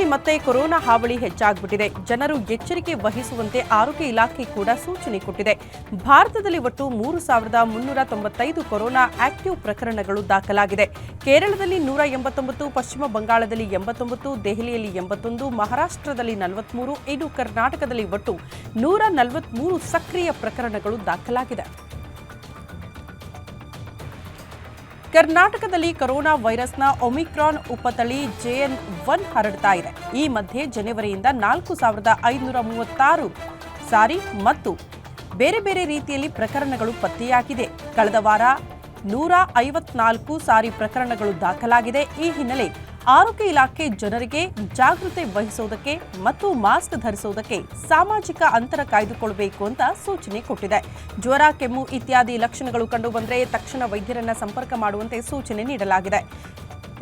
ರಾಜ್ಯದಲ್ಲಿ ಮತ್ತೆ ಕೊರೋನಾ ಹಾವಳಿ ಹೆಚ್ಚಾಗ್ಬಿಟ್ಟಿದೆ. ಜನರು ಎಚ್ಚರಿಕೆ ವಹಿಸುವಂತೆ ಆರೋಗ್ಯ ಇಲಾಖೆ ಕೂಡ ಸೂಚನೆ ಕೊಟ್ಟಿದೆ. ಭಾರತದಲ್ಲಿ ಒಟ್ಟು ಮೂರು ಸಾವಿರದ ಮುನ್ನೂರ ತೊಂಬತ್ತೈದು ಕೊರೋನಾ ಆಕ್ಟಿವ್ ಪ್ರಕರಣಗಳು ದಾಖಲಾಗಿದೆ. ಕೇರಳದಲ್ಲಿ ನೂರ ಎಂಬತ್ತೊಂಬತ್ತು, ಪಶ್ಚಿಮ ಬಂಗಾಳದಲ್ಲಿ ಎಂಬತ್ತೊಂಬತ್ತು, ದೆಹಲಿಯಲ್ಲಿ ಎಂಬತ್ತೊಂದು, ಮಹಾರಾಷ್ಟ್ರದಲ್ಲಿ ನಲವತ್ಮೂರು, ಇನ್ನು ಕರ್ನಾಟಕದಲ್ಲಿ ಒಟ್ಟು ನೂರ ನಲವತ್ಮೂರು ಸಕ್ರಿಯ ಪ್ರಕರಣಗಳು ದಾಖಲಾಗಿದೆ. ಕರ್ನಾಟಕದಲ್ಲಿ ಕೊರೋನಾ ವೈರಸ್ನ ಒಮಿಕ್ರಾನ್ ಉಪತಳಿ ಜೆಎನ್ ಒನ್ ಹರಡ್ತಾ ಇದೆ. ಈ ಮಧ್ಯೆ ಜನವರಿಯಿಂದ ನಾಲ್ಕು ಸಾವಿರದ ಐನೂರ ಮೂವತ್ತಾರು ಸಾರಿ ಮತ್ತು ಬೇರೆ ಬೇರೆ ರೀತಿಯಲ್ಲಿ ಪ್ರಕರಣಗಳು ಪತ್ತೆಯಾಗಿದೆ. ಕಳೆದ ವಾರ ನೂರ ಐವತ್ನಾಲ್ಕು ಸಾರಿ ಪ್ರಕರಣಗಳು ದಾಖಲಾಗಿದೆ. ಈ ಹಿನ್ನೆಲೆ ಆರೋಗ್ಯ ಇಲಾಖೆ ಜನರಿಗೆ ಜಾಗೃತಿ ವಹಿಸುವುದಕ್ಕೆ ಮತ್ತು ಮಾಸ್ಕ್ ಧರಿಸುವುದಕ್ಕೆ ಸಾಮಾಜಿಕ ಅಂತರ ಕಾಯ್ದುಕೊಳ್ಳಬೇಕು ಅಂತ ಸೂಚನೆ ಕೊಟ್ಟಿದೆ. ಜ್ವರ, ಕೆಮ್ಮು ಇತ್ಯಾದಿ ಲಕ್ಷಣಗಳು ಕಂಡುಬಂದರೆ ತಕ್ಷಣ ವೈದ್ಯರನ್ನ ಸಂಪರ್ಕ ಮಾಡುವಂತೆ ಸೂಚನೆ ನೀಡಲಾಗಿದೆ.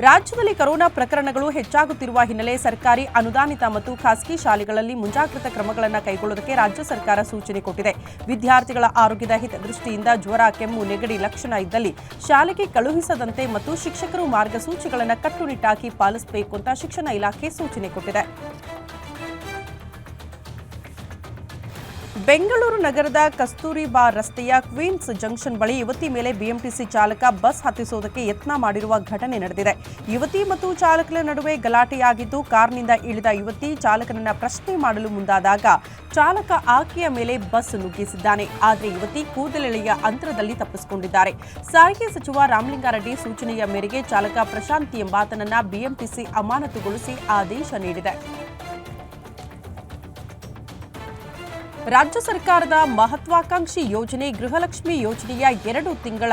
ರಾಜ್ಯದಲ್ಲಿ ಕೊರೋನಾ ಪ್ರಕರಣಗಳು ಹೆಚ್ಚಾಗುತ್ತಿರುವ ಹಿನ್ನೆಲೆ ಸರ್ಕಾರಿ ಅನುದಾನಿತ ಮತ್ತು ಖಾಸಗಿ ಶಾಲೆಗಳಲ್ಲಿ ಮುಂಜಾಗ್ರತಾ ಕ್ರಮಗಳನ್ನು ಕೈಗೊಳ್ಳುವುದಕ್ಕೆ ರಾಜ್ಯ ಸರ್ಕಾರ ಸೂಚನೆ ಕೊಟ್ಟಿದೆ. ವಿದ್ಯಾರ್ಥಿಗಳ ಆರೋಗ್ಯದ ಹಿತದೃಷ್ಟಿಯಿಂದ ಜ್ವರ, ಕೆಮ್ಮು, ನೆಗಡಿ ಲಕ್ಷಣ ಇದ್ದಲ್ಲಿ ಶಾಲೆಗೆ ಕಳುಹಿಸದಂತೆ ಮತ್ತು ಶಿಕ್ಷಕರು ಮಾರ್ಗಸೂಚಿಗಳನ್ನು ಕಟ್ಟುನಿಟ್ಟಾಗಿ ಪಾಲಿಸಬೇಕು ಅಂತ ಶಿಕ್ಷಣ ಇಲಾಖೆ ಸೂಚನೆ ಕೊಟ್ಟಿದೆ. ಬೆಂಗಳೂರು ನಗರದ ಕಸ್ತೂರಿಬಾ ರಸ್ತೆಯ ಕ್ವೀನ್ಸ್ ಜಂಕ್ಷನ್ ಬಳಿ ಯುವತಿ ಮೇಲೆ ಬಿಎಂಟಿಸಿ ಚಾಲಕ ಬಸ್ ಹತ್ತಿಸುವುದಕ್ಕೆ ಯತ್ನ ಮಾಡಿರುವ ಘಟನೆ ನಡೆದಿದೆ. ಯುವತಿ ಮತ್ತು ಚಾಲಕನ ನಡುವೆ ಗಲಾಟೆಯಾಗಿದ್ದು ಕಾರ್ನಿಂದ ಇಳಿದ ಯುವತಿ ಚಾಲಕನನ್ನ ಪ್ರಶ್ನೆ ಮಾಡಲು ಮುಂದಾದಾಗ ಚಾಲಕ ಆಕೆಯ ಮೇಲೆ ಬಸ್ ನುಗ್ಗಿಸಿದ್ದಾನೆ. ಆದರೆ ಯುವತಿ ಕೂದಲೆಳೆಯ ಅಂತರದಲ್ಲಿ ತಪ್ಪಿಸಿಕೊಂಡಿದ್ದಾರೆ. ಸಾರಿಗೆ ಸಚಿವ ರಾಮಲಿಂಗಾರೆಡ್ಡಿ ಸೂಚನೆಯ ಮೇರೆಗೆ ಚಾಲಕ ಪ್ರಶಾಂತ್ ಎಂಬಾತನನ್ನ ಬಿಎಂಟಿಸಿ ಅಮಾನತುಗೊಳಿಸಿ ಆದೇಶ ನೀಡಿದೆ. ರಾಜ್ಯ ಸರ್ಕಾರದ ಮಹತ್ವಾಕಾಂಕ್ಷಿ ಯೋಜನೆ ಗೃಹಲಕ್ಷ್ಮಿ ಯೋಜನೆಯ ಎರಡು ತಿಂಗಳ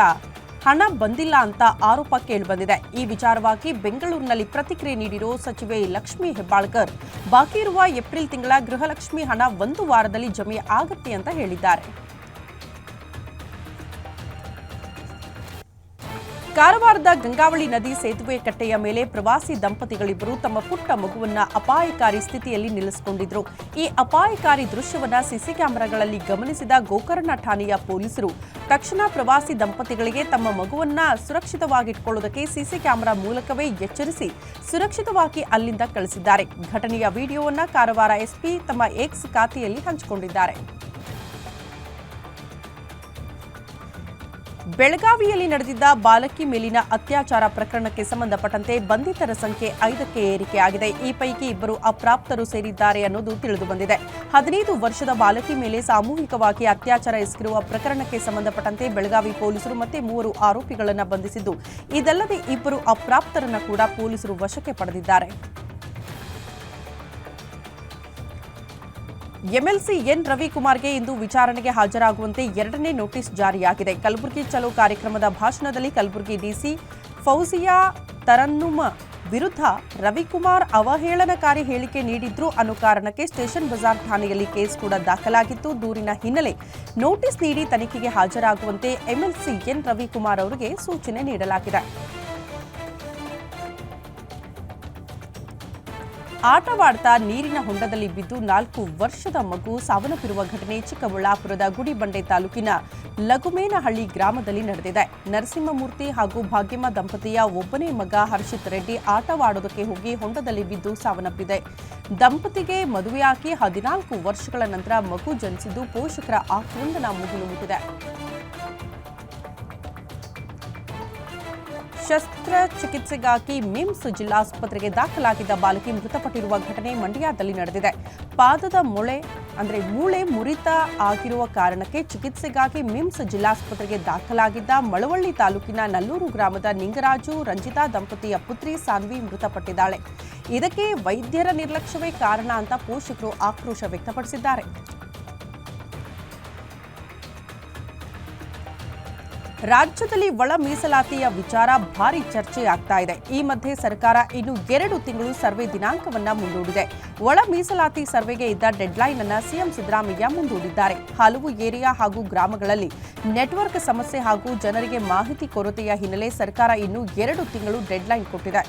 ಹಣ ಬಂದಿಲ್ಲ ಅಂತ ಆರೋಪ ಕೇಳಿಬಂದಿದೆ. ಈ ವಿಚಾರವಾಗಿ ಬೆಂಗಳೂರಿನಲ್ಲಿ ಪ್ರತಿಕ್ರಿಯೆ ನೀಡಿರೋ ಸಚಿವೆ ಲಕ್ಷ್ಮಿ ಹೆಬ್ಬಾಳ್ಕರ್, ಬಾಕಿ ಇರುವ ಏಪ್ರಿಲ್ ತಿಂಗಳ ಗೃಹಲಕ್ಷ್ಮಿ ಹಣ ಒಂದು ವಾರದಲ್ಲಿ ಜಮೆ ಆಗತ್ತೆ ಅಂತ ಹೇಳಿದ್ದಾರೆ. ಕಾರವಾರದ ಗಂಗಾವಳಿ ನದಿ ಸೇತುವೆ ಕಟ್ಟೆಯ ಮೇಲೆ ಪ್ರವಾಸಿ ದಂಪತಿಗಳಿಬ್ಬರು ತಮ್ಮ ಪುಟ್ಟ ಮಗುವನ್ನ ಅಪಾಯಕಾರಿ ಸ್ಥಿತಿಯಲ್ಲಿ ನಿಲ್ಲಿಸಿಕೊಂಡಿದ್ರು. ಈ ಅಪಾಯಕಾರಿ ದೃಶ್ಯವನ್ನ ಸಿಸಿ ಕ್ಯಾಮೆರಾಗಳಲ್ಲಿ ಗಮನಿಸಿದ ಗೋಕರ್ಣ ಠಾಣೆಯ ಪೊಲೀಸರು ತಕ್ಷಣ ಪ್ರವಾಸಿ ದಂಪತಿಗಳಿಗೆ ತಮ್ಮ ಮಗುವನ್ನ ಸುರಕ್ಷಿತವಾಗಿಟ್ಕೊಳ್ಳುವುದಕ್ಕೆ ಸಿಸಿ ಕ್ಯಾಮೆರಾ ಮೂಲಕವೇ ಎಚ್ಚರಿಸಿ ಸುರಕ್ಷಿತವಾಗಿ ಅಲ್ಲಿಂದ ಕಳಿಸಿದ್ದಾರೆ. ಘಟನೆಯ ವಿಡಿಯೋವನ್ನ ಕಾರವಾರ ಎಸ್ಪಿ ತಮ್ಮ ಎಕ್ಸ್ ಖಾತೆಯಲ್ಲಿ ಹಂಚಿಕೊಂಡಿದ್ದಾರೆ. ಬೆಳಗಾವಿಯಲ್ಲಿ ನಡೆದಿದ್ದ ಬಾಲಕಿ ಮೇಲಿನ ಅತ್ಯಾಚಾರ ಪ್ರಕರಣಕ್ಕೆ ಸಂಬಂಧಪಟ್ಟಂತೆ ಬಂಧಿತರ ಸಂಖ್ಯೆ ಐದಕ್ಕೆ ಏರಿಕೆಯಾಗಿದೆ. ಈ ಪೈಕಿ ಇಬ್ಬರು ಅಪ್ರಾಪ್ತರು ಸೇರಿದ್ದಾರೆ ಅನ್ನೋದು ತಿಳಿದು ಬಂದಿದೆ. ಹದಿನೈದು ವರ್ಷದ ಬಾಲಕಿ ಮೇಲೆ ಸಾಮೂಹಿಕವಾಗಿ ಅತ್ಯಾಚಾರ ಎಸಗಿರುವ ಪ್ರಕರಣಕ್ಕೆ ಸಂಬಂಧಪಟ್ಟಂತೆ ಬೆಳಗಾವಿ ಪೊಲೀಸರು ಮತ್ತೆ ಮೂವರು ಆರೋಪಿಗಳನ್ನು ಬಂಧಿಸಿದ್ದು. ಇದಲ್ಲದೆ ಇಬ್ಬರು ಅಪ್ರಾಪ್ತರನ್ನು ಕೂಡ ಪೊಲೀಸರು ವಶಕ್ಕೆ ಪಡೆದಿದ್ದಾರೆ. ಎಂಎಲ್ಸಿ ಎನ್ ರವಿಕುಮಾರ್ಗೆ ಇಂದು ವಿಚಾರಣೆಗೆ ಹಾಜರಾಗುವಂತೆ ಎರಡನೇ ನೋಟಿಸ್ ಜಾರಿಯಾಗಿದೆ. ಕಲಬುರಗಿ ಚಲೋ ಕಾರ್ಯಕ್ರಮದ ಭಾಷಣದಲ್ಲಿ ಕಲಬುರಗಿ ಡಿಸಿ ಫೌಜಿಯಾ ತರನ್ನುಮ ವಿರುದ್ಧ ರವಿಕುಮಾರ್ ಅವಹೇಳನಕಾರಿ ಹೇಳಿಕೆ ನೀಡಿದ್ರು. ಅನ್ನೋ ಕಾರಣಕ್ಕೆ ಸ್ಟೇಷನ್ ಬಜಾರ್ ಠಾಣೆಯಲ್ಲಿ ಕೇಸ್ ಕೂಡ ದಾಖಲಾಗಿತ್ತು. ದೂರಿನ ಹಿನ್ನೆಲೆ ನೋಟಿಸ್ ನೀಡಿ ತನಿಖೆಗೆ ಹಾಜರಾಗುವಂತೆ ಎಂಎಲ್ಸಿ ಎನ್ ರವಿಕುಮಾರ್ ಅವರಿಗೆ ಸೂಚನೆ ನೀಡಲಾಗಿದೆ. ಆಟವಾಡ್ತಾ ನೀರಿನ ಹೊಂಡದಲ್ಲಿ ಬಿದ್ದು ನಾಲ್ಕು ವರ್ಷದ ಮಗು ಸಾವನ್ನಪ್ಪಿರುವ ಘಟನೆ ಚಿಕ್ಕಬಳ್ಳಾಪುರದ ಗುಡಿಬಂಡೆ ತಾಲೂಕಿನ ಲಗುಮೇನಹಳ್ಳಿ ಗ್ರಾಮದಲ್ಲಿ ನಡೆದಿದೆ. ನರಸಿಂಹಮೂರ್ತಿ ಹಾಗೂ ಭಾಗ್ಯಮ್ಮ ದಂಪತಿಯ ಒಬ್ಬನೇ ಮಗ ಹರ್ಷಿತ್ ರೆಡ್ಡಿ ಆಟವಾಡೋದಕ್ಕೆ ಹೋಗಿ ಹೊಂಡದಲ್ಲಿ ಬಿದ್ದು ಸಾವನ್ನಪ್ಪಿದೆ. ದಂಪತಿಗೆ ಮದುವೆಯಾಗಿ ಹದಿನಾಲ್ಕು ವರ್ಷಗಳ ನಂತರ ಮಗು ಜನಿಸಿದ್ದು ಪೋಷಕರ ಆಕ್ರಂದನ ಮುಗಿಲು ಮುಟ್ಟಿದೆ. ಶಸ್ತ್ರಚಿಕಿತ್ಸೆಗಾಗಿ ಮಿಮ್ಸ್ ಜಿಲ್ಲಾಸ್ಪತ್ರೆಗೆ ದಾಖಲಾಗಿದ್ದ ಬಾಲಕಿ ಮೃತಪಟ್ಟಿರುವ ಘಟನೆ ಮಂಡ್ಯದಲ್ಲಿ ನಡೆದಿದೆ. ಪಾದದ ಮೊಳೆ, ಅಂದರೆ ಮೂಳೆ ಮುರಿತ ಆಗಿರುವ ಕಾರಣಕ್ಕೆ ಚಿಕಿತ್ಸೆಗಾಗಿ ಮಿಮ್ಸ್ ಜಿಲ್ಲಾಸ್ಪತ್ರೆಗೆ ದಾಖಲಾಗಿದ್ದ ಮಳವಳ್ಳಿ ತಾಲೂಕಿನ ನಲ್ಲೂರು ಗ್ರಾಮದ ನಿಂಗರಾಜು ರಂಜಿತಾ ದಂಪತಿಯ ಪುತ್ರಿ ಸಾನ್ವಿ ಮೃತಪಟ್ಟಿದ್ದಾಳೆ. ಇದಕ್ಕೆ ವೈದ್ಯರ ನಿರ್ಲಕ್ಷ್ಯವೇ ಕಾರಣ ಅಂತ ಪೋಷಕರು ಆಕ್ರೋಶ ವ್ಯಕ್ತಪಡಿಸಿದ್ದಾರೆ. ರಾಜ್ಯದಲ್ಲಿ ಒಳ ಮೀಸಲಾತಿಯ ವಿಚಾರ ಭಾರಿ ಚರ್ಚೆ ಆಗ್ತಾ ಇದೆ. ಈ ಮಧ್ಯೆ ಸರ್ಕಾರ ಇನ್ನು ಎರಡು ತಿಂಗಳು ಸರ್ವೆ ದಿನಾಂಕವನ್ನ ಮುಂದೂಡಿದೆ. ಒಳ ಮೀಸಲಾತಿ ಸರ್ವೆಗೆ ಇದ್ದ ಡೆಡ್ಲೈನ್ ಅನ್ನ ಸಿಎಂ ಸಿದ್ದರಾಮಯ್ಯ ಮುಂದೂಡಿದ್ದಾರೆ. ಹಲವು ಏರಿಯಾ ಹಾಗೂ ಗ್ರಾಮಗಳಲ್ಲಿ ನೆಟ್ವರ್ಕ್ ಸಮಸ್ಯೆ ಹಾಗೂ ಜನರಿಗೆ ಮಾಹಿತಿ ಕೊರತೆಯ ಹಿನ್ನೆಲೆ ಸರ್ಕಾರ ಇನ್ನು ಎರಡು ತಿಂಗಳು ಡೆಡ್ಲೈನ್ ಕೊಟ್ಟಿದೆ.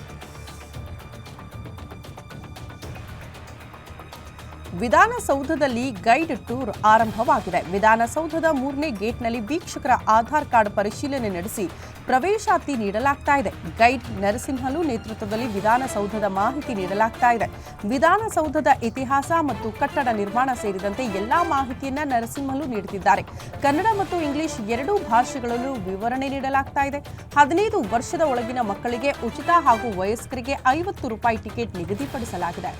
ವಿಧಾನಸೌಧದಲ್ಲಿ ಗೈಡ್ ಟೂರ್ ಆರಂಭವಾಗಿದೆ. ವಿಧಾನಸೌಧದ ಮೂರನೇ ಗೇಟ್ನಲ್ಲಿ ವೀಕ್ಷಕರ ಆಧಾರ್ ಕಾರ್ಡ್ ಪರಿಶೀಲನೆ ನಡೆಸಿ ಪ್ರವೇಶಾತಿ ನೀಡಲಾಗ್ತಾ ಇದೆ. ಗೈಡ್ ನರಸಿಂಹಲು ನೇತೃತ್ವದಲ್ಲಿ ವಿಧಾನಸೌಧದ ಮಾಹಿತಿ ನೀಡಲಾಗ್ತಾ ಇದೆ. ವಿಧಾನಸೌಧದ ಇತಿಹಾಸ ಮತ್ತು ಕಟ್ಟಡ ನಿರ್ಮಾಣ ಸೇರಿದಂತೆ ಎಲ್ಲಾ ಮಾಹಿತಿಯನ್ನ ನರಸಿಂಹಲು ನೀಡುತ್ತಿದ್ದಾರೆ. ಕನ್ನಡ ಮತ್ತು ಇಂಗ್ಲಿಷ್ ಎರಡೂ ಭಾಷೆಗಳಲ್ಲೂ ವಿವರಣೆ ನೀಡಲಾಗ್ತಾ ಇದೆ. ಹದಿನೈದು ವರ್ಷದ ಒಳಗಿನ ಮಕ್ಕಳಿಗೆ ಉಚಿತ ಹಾಗೂ ವಯಸ್ಕರಿಗೆ ಐವತ್ತು ರೂಪಾಯಿ ಟಿಕೆಟ್ ನಿಗದಿಪಡಿಸಲಾಗಿದೆ.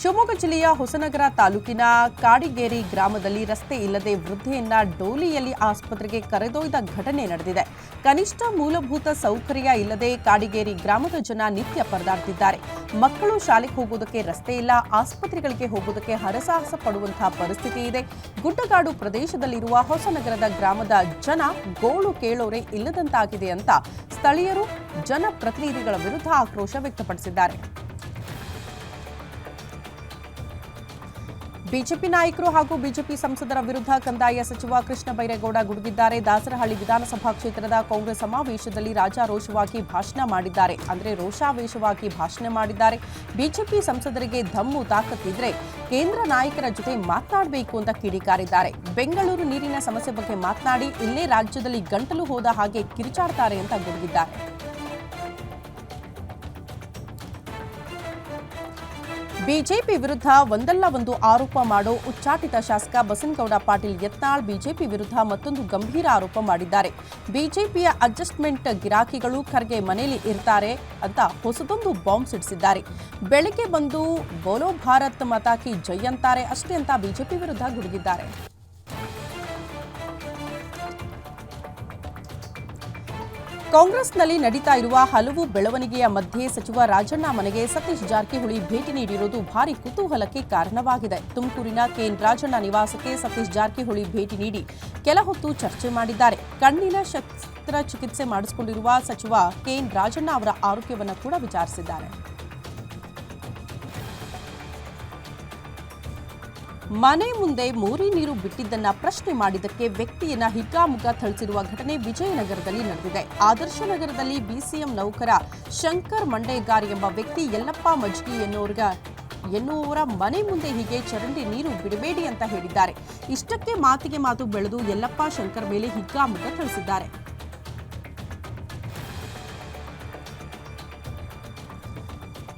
ಶಿವಮೊಗ್ಗ ಜಿಲ್ಲೆಯ ಹೊಸನಗರ ತಾಲೂಕಿನ ಕಾಡಿಗೇರಿ ಗ್ರಾಮದಲ್ಲಿ ರಸ್ತೆ ಇಲ್ಲದೆ ವೃದ್ಧೆಯನ್ನ ಡೋಲಿಯಲ್ಲಿ ಆಸ್ಪತ್ರೆಗೆ ಕರೆದೊಯ್ದ ಘಟನೆ ನಡೆದಿದೆ. ಕನಿಷ್ಠ ಮೂಲಭೂತ ಸೌಕರ್ಯ ಇಲ್ಲದೆ ಕಾಡಿಗೇರಿ ಗ್ರಾಮದ ಜನ ನಿತ್ಯ ಪರದಾಡ್ತಿದ್ದಾರೆ. ಮಕ್ಕಳು ಶಾಲೆಗೆ ಹೋಗೋದಕ್ಕೆ ರಸ್ತೆ ಇಲ್ಲ, ಆಸ್ಪತ್ರೆಗಳಿಗೆ ಹೋಗೋದಕ್ಕೆ ಹರಸಾಹಸ ಪಡುವಂತಹ ಪರಿಸ್ಥಿತಿ ಇದೆ. ಗುಡ್ಡಗಾಡು ಪ್ರದೇಶದಲ್ಲಿರುವ ಹೊಸನಗರದ ಗ್ರಾಮದ ಜನ ಗೋಳು ಕೇಳೋರೆ ಇಲ್ಲದಂತಾಗಿದೆ ಅಂತ ಸ್ಥಳೀಯರು ಜನಪ್ರತಿನಿಧಿಗಳ ವಿರುದ್ಧ ಆಕ್ರೋಶ ವ್ಯಕ್ತಪಡಿಸಿದ್ದಾರೆ. ಬಿಜೆಪಿ ನಾಯಕರು ಹಾಗೂ ಬಿಜೆಪಿ ಸಂಸದರ ವಿರುದ್ಧ ಕಂದಾಯ ಸಚಿವ ಕೃಷ್ಣ ಬೈರೇಗೌಡ ಗುಡುಗಿದ್ದಾರೆ. ದಾಸರಹಳ್ಳಿ ವಿಧಾನಸಭಾ ಕ್ಷೇತ್ರದ ಕಾಂಗ್ರೆಸ್ ಸಮಾವೇಶದಲ್ಲಿ ರಾಜಾರೋಷವಾಗಿ ಭಾಷಣ ಮಾಡಿದ್ದಾರೆ. ಅಂದರೆ ರೋಷಾವೇಶವಾಗಿ ಭಾಷಣ ಮಾಡಿದ್ದಾರೆ. ಬಿಜೆಪಿ ಸಂಸದರಿಗೆ ದಮ್ಮು ತಾಕತ್ತಿದ್ರೆ ಕೇಂದ್ರ ನಾಯಕರ ಜೊತೆ ಮಾತನಾಡಬೇಕು ಅಂತ ಕಿಡಿಕಾರಿದ್ದಾರೆ. ಬೆಂಗಳೂರು ನೀರಿನ ಸಮಸ್ಯೆ ಬಗ್ಗೆ ಮಾತನಾಡಿ, ಇಲ್ಲೇ ರಾಜ್ಯದಲ್ಲಿ ಗಂಟಲು ಹೋದ ಹಾಗೆ ಕಿರಿಚಾಡ್ತಾರೆ ಅಂತ ಗುಡುಗಿದ್ದಾರೆ. ಬಿಜೆಪಿ ವಿರುದ್ಧ ಒಂದಲ್ಲ ಒಂದು ಆರೋಪ ಮಾಡೋ ಉಚ್ಚಾಟಿತ ಶಾಸಕ ಬಸನಗೌಡ ಪಾಟೀಲ್ ಯತ್ನಾಳ್ ಬಿಜೆಪಿ ವಿರುದ್ಧ ಮತ್ತೊಂದು ಗಂಭೀರ ಆರೋಪ ಮಾಡಿದ್ದಾರೆ. ಬಿಜೆಪಿಯ ಅಡ್ಜಸ್ಟ್ಮೆಂಟ್ ಗಿರಾಕಿಗಳು ಖರ್ಗೆ ಮನೆಯಲ್ಲಿ ಇರ್ತಾರೆ ಅಂತ ಹೊಸದೊಂದು ಬಾಂಬ್ ಸಿಡಿಸಿದ್ದಾರೆ. ಬೆಳಗ್ಗೆ ಬಂದು ಬೋಲೋ ಭಾರತ್ ಮತಾಕಿ ಜೈ ಅಂತಾರೆ ಅಷ್ಟೇ ಅಂತ ಬಿಜೆಪಿ ವಿರುದ್ಧ ಗುಡುಗಿದ್ದಾರೆ. ಕಾಂಗ್ರೆಸ್ನಲ್ಲಿ ನಡೀತಾ ಇರುವ ಹಲವು ಬೆಳವಣಿಗೆಯ ಮಧ್ಯೆ ಸಚಿವ ರಾಜಣ್ಣ ಮನೆಗೆ ಸತೀಶ್ ಜಾರಕಿಹೊಳಿ ಭೇಟಿ ನೀಡಿರುವುದು ಭಾರಿ ಕುತೂಹಲಕ್ಕೆ ಕಾರಣವಾಗಿದೆ. ತುಮಕೂರಿನ ಕೆಎನ್ ರಾಜಣ್ಣ ನಿವಾಸಕ್ಕೆ ಸತೀಶ್ ಜಾರಕಿಹೊಳಿ ಭೇಟಿ ನೀಡಿ ಕೆಲ ಹೊತ್ತು ಚರ್ಚೆ ಮಾಡಿದ್ದಾರೆ. ಕಣ್ಣಿನ ಶಸ್ತ್ರಚಿಕಿತ್ಸೆ ಮಾಡಿಸಿಕೊಂಡಿರುವ ಸಚಿವ ಕೆಎನ್ ರಾಜಣ್ಣ ಅವರ ಆರೋಗ್ಯವನ್ನು ಕೂಡ ವಿಚಾರಿಸಿದ್ದಾರೆ. ಮನೆ ಮುಂದೆ ಮೋರಿ ನೀರು ಬಿಟ್ಟಿದ್ದನ್ನ ಪ್ರಶ್ನೆ ಮಾಡಿದ್ದಕ್ಕೆ ವ್ಯಕ್ತಿಯನ್ನ ಹಿಗ್ಗಾಮುಗ್ಗಾ ಥಳಿಸಿರುವ ಘಟನೆ ವಿಜಯನಗರದಲ್ಲಿ ನಡೆದಿದೆ. ಆದರ್ಶ ನಗರದಲ್ಲಿ ಬಿಸಿಎಂ ನೌಕರ ಶಂಕರ್ ಮಂಡೇಗಾರ್ ಎಂಬ ವ್ಯಕ್ತಿ ಯಲ್ಲಪ್ಪ ಮಜ್ಗಿ ಎನ್ನುವರ್ಗ ಎನ್ನುವರ ಮನೆ ಮುಂದೆ ಹೀಗೆ ಚರಂಡಿ ನೀರು ಬಿಡಬೇಡಿ ಅಂತ ಹೇಳಿದ್ದಾರೆ. ಇಷ್ಟಕ್ಕೆ ಮಾತಿಗೆ ಮಾತು ಬೆಳೆದು ಯಲ್ಲಪ್ಪ ಶಂಕರ್ ಮೇಲೆ ಹಿಗ್ಗಾಮುಗ್ಗ ಥಳಿಸಿದ್ದಾರೆ.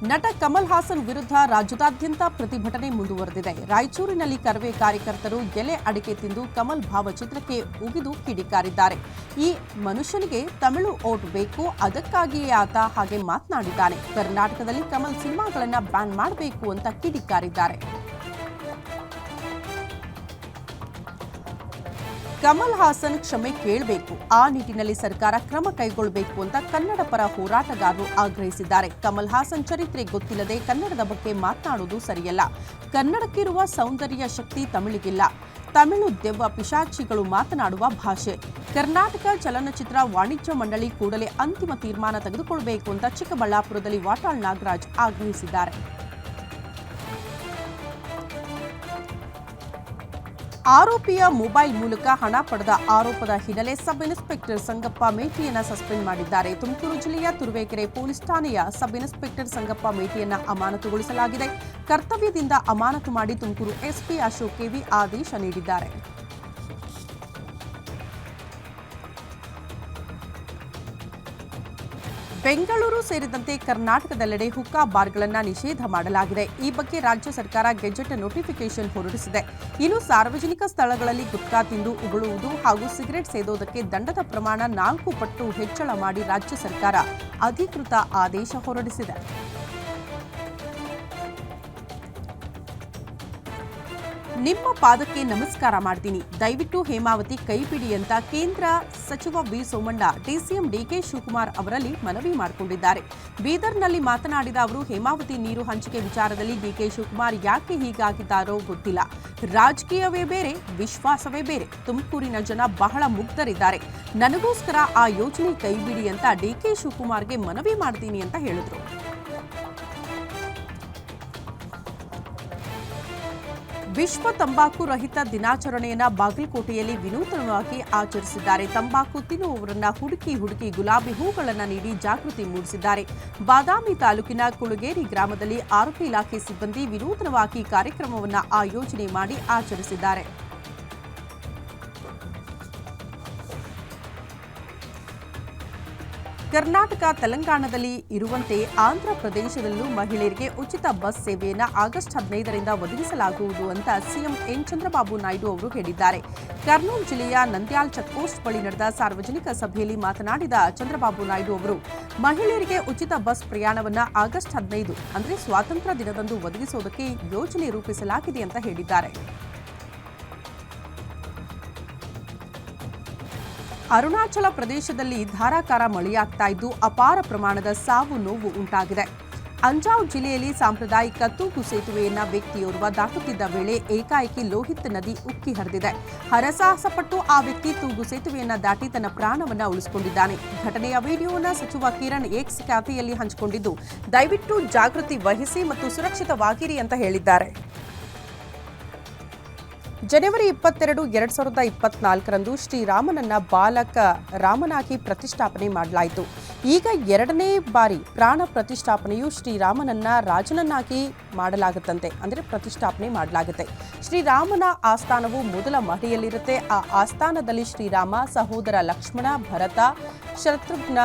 ನಟ ಕಮಲ್ ಹಾಸನ್ ವಿರುದ್ಧ ರಾಜ್ಯದಾದ್ಯಂತ ಪ್ರತಿಭಟನೆ ಮುಂದುವರೆದಿದೆ. ರಾಯಚೂರಿನಲ್ಲಿ ಕರವೇ ಕಾರ್ಯಕರ್ತರು ಎಲೆ ಅಡಿಕೆ ತಿಂದು ಕಮಲ್ ಭಾವಚಿತ್ರಕ್ಕೆ ಉಗಿದು ಕಿಡಿಕಾರಿದ್ದಾರೆ. ಈ ಮನುಷ್ಯನಿಗೆ ತಮಿಳು ಓಟ್ ಬೇಕು, ಅದಕ್ಕಾಗಿಯೇ ಆತ ಹಾಗೆ ಮಾತನಾಡಿದ್ದಾನೆ. ಕರ್ನಾಟಕದಲ್ಲಿ ಕಮಲ್ ಸಿನಿಮಾಗಳನ್ನು ಬ್ಯಾನ್ ಮಾಡಬೇಕು ಅಂತ ಕಿಡಿಕಾರಿದ್ದಾರೆ. ಕಮಲ್ ಹಾಸನ್ ಕ್ಷಮೆ ಕೇಳಬೇಕು. ಆ ನಿಟ್ಟಿನಲ್ಲಿ ಸರ್ಕಾರ ಕ್ರಮ ಕೈಗೊಳ್ಳಬೇಕು ಅಂತ ಕನ್ನಡ ಪರ ಹೋರಾಟಗಾರರು ಆಗ್ರಹಿಸಿದ್ದಾರೆ. ಕಮಲ್ ಹಾಸನ್ ಚರಿತ್ರೆ ಗೊತ್ತಿಲ್ಲದೆ ಕನ್ನಡದ ಬಗ್ಗೆ ಮಾತನಾಡುವುದು ಸರಿಯಲ್ಲ. ಕನ್ನಡಕ್ಕಿರುವ ಸೌಂದರ್ಯ ಶಕ್ತಿ ತಮಿಳಿಗಿಲ್ಲ. ತಮಿಳು ದೆವ್ವ ಪಿಶಾಚಿಗಳು ಮಾತನಾಡುವ ಭಾಷೆ. ಕರ್ನಾಟಕ ಚಲನಚಿತ್ರ ವಾಣಿಜ್ಯ ಮಂಡಳಿ ಕೂಡಲೇ ಅಂತಿಮ ತೀರ್ಮಾನ ತೆಗೆದುಕೊಳ್ಳಬೇಕು ಅಂತ ಚಿಕ್ಕಬಳ್ಳಾಪುರದಲ್ಲಿ ವಾಟಾಳ್ ನಾಗರಾಜ್ ಆಗ್ರಹಿಸಿದ್ದಾರೆ. ಆರೋಪಿಯ ಮೊಬೈಲ್ ಮೂಲಕ ಹಣ ಪಡೆದ ಆರೋಪದ ಹಿನ್ನೆಲೆ ಸಬ್ ಇನ್ಸ್ಪೆಕ್ಟರ್ ಸಂಗಪ್ಪ ಮೇಟಿಯನ್ನ ಸಸ್ಪೆಂಡ್ ಮಾಡಿದ್ದಾರೆ. ತುಮಕೂರು ಜಿಲ್ಲೆಯ ತುರುವೇಕೆರೆ ಪೊಲೀಸ್ ಠಾಣೆಯ ಸಬ್ ಇನ್ಸ್ಪೆಕ್ಟರ್ ಸಂಗಪ್ಪ ಮೇಟಿಯನ್ನ ಅಮಾನತುಗೊಳಿಸಲಾಗಿದೆ. ಕರ್ತವ್ಯದಿಂದ ಅಮಾನತು ಮಾಡಿ ತುಮಕೂರು ಎಸ್ಪಿ ಅಶೋಕ್ ಕೆವಿ ಆದೇಶ ನೀಡಿದ್ದಾರೆ. ಬೆಂಗಳೂರು ಸೇರಿದಂತೆ ಕರ್ನಾಟಕದೆಲ್ಲೆಡೆ ಹುಕ್ಕಾ ಬಾರ್ಗಳನ್ನು ನಿಷೇಧ ಮಾಡಲಾಗಿದೆ. ಈ ಬಗ್ಗೆ ರಾಜ್ಯ ಸರ್ಕಾರ ಗೆಜೆಟ್ ನೋಟಿಫಿಕೇಶನ್ ಹೊರಡಿಸಿದೆ. ಇನ್ನು ಸಾರ್ವಜನಿಕ ಸ್ಥಳಗಳಲ್ಲಿ ಗುಟ್ಕಾ ತಿಂದು ಉಗುಳುವುದು ಹಾಗೂ ಸಿಗರೆಟ್ ಸೇದೋದಕ್ಕೆ ದಂಡದ ಪ್ರಮಾಣ ನಾಲ್ಕು ಪಟ್ಟು ಹೆಚ್ಚಳ ಮಾಡಿ ರಾಜ್ಯ ಸರ್ಕಾರ ಅಧಿಕೃತ ಆದೇಶ ಹೊರಡಿಸಿದೆ. ನಿಮ್ಮ ಪಾದಕ್ಕೆ ನಮಸ್ಕಾರ ಮಾಡ್ತೀನಿ. ದಯವಿಟ್ಟು ಹೇಮಾವತಿ ಕೈಪಿಡಿ ಅಂತ ಕೇಂದ್ರ ಸಚಿವ V Somanna, DCM DK Shivakumar ಅವರಲ್ಲಿ ಮನವಿ ಮಾಡಿಕೊಂಡಿದ್ದಾರೆ. ಬೀದರ್ನಲ್ಲಿ ಮಾತನಾಡಿದ ಅವರು, ಹೇಮಾವತಿ ನೀರು ಹಂಚಿಕೆ ವಿಚಾರದಲ್ಲಿ ಡಿಕೆ ಶಿವಕುಮಾರ್ ಯಾಕೆ ಹೀಗಾಗಿದ್ದಾರೋ ಗೊತ್ತಿಲ್ಲ. ರಾಜಕೀಯವೇ ಬೇರೆ, ವಿಶ್ವಾಸವೇ ಬೇರೆ. ತುಮಕೂರಿನ ಜನ ಬಹಳ ಮುಗ್ಧರಿದ್ದಾರೆ. ನನಗೋಸ್ಕರ ಆ ಯೋಜನೆ ಕೈಬಿಡಿ ಅಂತ ಡಿಕೆ ಶಿವಕುಮಾರ್ಗೆ ಮನವಿ ಮಾಡ್ತೀನಿ ಅಂತ ಹೇಳಿದ್ರು. ವಿಶ್ವ ತಂಬಾಕು ರಹಿತ ದಿನಾಚರಣೆಯನ್ನು ಬಾಗಲಕೋಟೆಯಲ್ಲಿ ವಿನೂತನವಾಗಿ ಆಚರಿಸಿದ್ದಾರೆ. ತಂಬಾಕು ತಿನ್ನುವವರನ್ನ ಹುಡುಕಿ ಹುಡುಕಿ ಗುಲಾಬಿ ಹೂಗಳನ್ನು ನೀಡಿ ಜಾಗೃತಿ ಮೂಡಿಸಿದ್ದಾರೆ. ಬಾದಾಮಿ ತಾಲೂಕಿನ ಕುಳುಗೇರಿ ಗ್ರಾಮದಲ್ಲಿ ಆರೋಗ್ಯ ಇಲಾಖೆ ಸಿಬ್ಬಂದಿ ವಿನೂತನವಾಗಿ ಕಾರ್ಯಕ್ರಮವನ್ನು ಆಯೋಜನೆ ಮಾಡಿ ಆಚರಿಸಿದ್ದಾರೆ. ಕರ್ನಾಟಕ, ತೆಲಂಗಾಣದಲ್ಲಿ ಇರುವಂತೆ ಆಂಧ್ರ ಪ್ರದೇಶದಲ್ಲೂ ಮಹಿಳೆಯರಿಗೆ ಉಚಿತ ಬಸ್ ಸೇವೆಯನ್ನು ಆಗಸ್ಟ್ ಹದಿನೈದರಿಂದ ಒದಗಿಸಲಾಗುವುದು ಅಂತ ಸಿಎಂ ಎನ್. ಚಂದ್ರಬಾಬು ನಾಯ್ಡು ಅವರು ಹೇಳಿದ್ದಾರೆ. ಕರ್ನೂಲ್ ಜಿಲ್ಲೆಯ ನಂದ್ಯಾಲ್ ಚೆಕ್ಪೋಸ್ಟ್ ಬಳಿ ನಡೆದ ಸಾರ್ವಜನಿಕ ಸಭೆಯಲ್ಲಿ ಮಾತನಾಡಿದ ಚಂದ್ರಬಾಬು ನಾಯ್ಡು ಅವರು, ಮಹಿಳೆಯರಿಗೆ ಉಚಿತ ಬಸ್ ಪ್ರಯಾಣವನ್ನು ಆಗಸ್ಟ್ ಹದಿನೈದು, ಅಂದರೆ ಸ್ವಾತಂತ್ರ್ಯ ದಿನದಂದು ಒದಗಿಸುವುದಕ್ಕೆ ಯೋಜನೆ ರೂಪಿಸಲಾಗಿದೆ ಅಂತ ಹೇಳಿದ್ದಾರೆ. ಅರುಣಾಚಲ ಪ್ರದೇಶದಲ್ಲಿ ಧಾರಾಕಾರ ಮಳೆಯಾಗ್ತಾ ಇದ್ದು ಅಪಾರ ಪ್ರಮಾಣದ ಸಾವು ನೋವು ಉಂಟಾಗಿದೆ. ಅಂಜಾವ್ ಜಿಲ್ಲೆಯಲ್ಲಿ ಸಾಂಪ್ರದಾಯಿಕ ತೂಗು ಸೇತುವೆಯನ್ನ ವ್ಯಕ್ತಿಯೋರ್ವ ದಾಟುತ್ತಿದ್ದ ವೇಳೆ ಏಕಾಏಕಿ ಲೋಹಿತ್ ನದಿ ಉಕ್ಕಿ ಹರಿದಿದೆ. ಹರಸಾಹಸಪಟ್ಟು ಆ ವ್ಯಕ್ತಿ ತೂಗು ಸೇತುವೆಯನ್ನ ದಾಟಿ ತನ್ನ ಪ್ರಾಣವನ್ನ ಉಳಿಸಿಕೊಂಡಿದ್ದಾನೆ. ಘಟನೆಯ ವಿಡಿಯೋವನ್ನು ಸಚಿವ ಕಿರಣ್ ಏಕ್ಸ್ ಖಾತೆಯಲ್ಲಿ ಹಂಚಿಕೊಂಡಿದ್ದು, ದಯವಿಟ್ಟು ಜಾಗೃತಿ ವಹಿಸಿ ಮತ್ತು ಸುರಕ್ಷಿತವಾಗಿರಿ ಅಂತ ಹೇಳಿದ್ದಾರೆ. ಜನವರಿ ಇಪ್ಪತ್ತೆರಡು, ಎರಡ್ ಸಾವಿರದ ಇಪ್ಪತ್ನಾಲ್ಕರಂದು ಶ್ರೀರಾಮನನ್ನ ಬಾಲಕ ರಾಮನಾಗಿ ಪ್ರತಿಷ್ಠಾಪನೆ ಮಾಡಲಾಯಿತು. ಈಗ ಎರಡನೇ ಬಾರಿ ಪ್ರಾಣ ಪ್ರತಿಷ್ಠಾಪನೆಯು ಶ್ರೀರಾಮನನ್ನ ರಾಜನನ್ನಾಗಿ ಮಾಡಲಾಗುತ್ತಂತೆ, ಅಂದರೆ ಪ್ರತಿಷ್ಠಾಪನೆ ಮಾಡಲಾಗುತ್ತೆ. ಶ್ರೀರಾಮನ ಆಸ್ಥಾನವು ಮೊದಲ ಮಹಡಿಯಲ್ಲಿರುತ್ತೆ. ಆ ಆಸ್ಥಾನದಲ್ಲಿ ಶ್ರೀರಾಮ ಸಹೋದರ ಲಕ್ಷ್ಮಣ, ಭರತ, ಶತ್ರುಘ್ನ